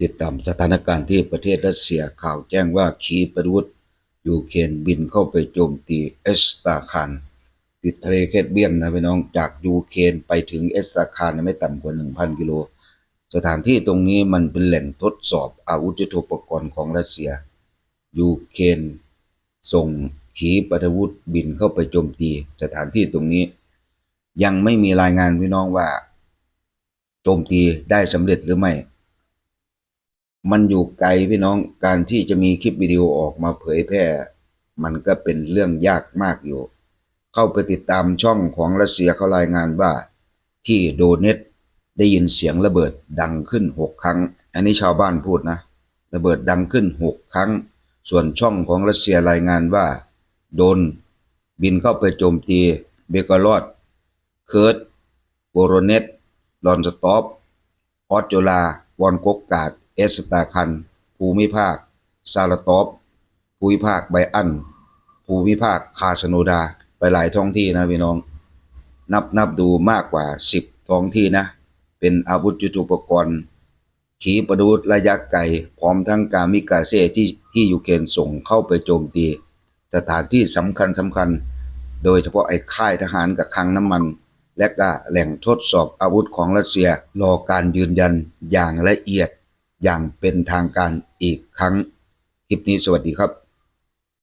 ติดตามสถานการณ์ที่ประเทศรัสเซียข่าวแจ้งว่าขีปนาวุธยูเครนบินเข้าไปโจมตีเอสตาคานติดทะเลแคสเบียนนะพี่น้องจากยูเครนไปถึงเอสตาคานไม่ต่ำกว่า 1,000 กิโล สถานที่ตรงนี้มันเป็นแหล่งทดสอบอาวุธยุทโธปกรณ์ของรัสเซีย ยูเครนส่งขีปนาวุธบินเข้าไปโจมตีสถานที่ตรงนี้ ยังไม่มีรายงานพี่น้องว่าโจมตีได้สำเร็จหรือไม่ มันอยู่ไกลพี่น้องการที่จะมีคลิปวิดีโอออกมาเผยแพร่ มันก็เป็นเรื่องยากมากอยู่ เข้าไปติดตามช่องของรัสเซียเขารายงานว่า ที่โดเนตได้ยินเสียงระเบิดดังขึ้นหกครั้ง อันนี้ชาวบ้านพูดนะ ระเบิดดังขึ้นหกครั้ง ส่วนช่องของรัสเซียรายงานว่า โดน บินเข้าไปโจมตีเบกอรอด เคิร์ตโบโรเนตลอนสตอปออสโจลาวอนกกกาด เอสตาคัน ภูมิภาค ซาลาตอปภูมิภาคไบอัน ภูมิภาคคาสโนดา ไปหลายท้องที่นะพี่น้อง นับนับดูมากกว่า10ท้องที่นะ เป็นอาวุธยุทโธปกรณ์ ขีปนาวุธระยะไกลพร้อมทั้งการมิกาเซ่ที่ที่ยูเครนส่งเข้าไปโจมตี สถานที่สำคัญสำคัญ โดยเฉพาะไอ้ค่ายทหารกับคลังน้ำมันและก็แหล่งทดสอบอาวุธของรัสเซียรอการยืนยันอย่างละเอียด อย่างเป็นทางการอีกครั้ง คลิปนี้สวัสดีครับ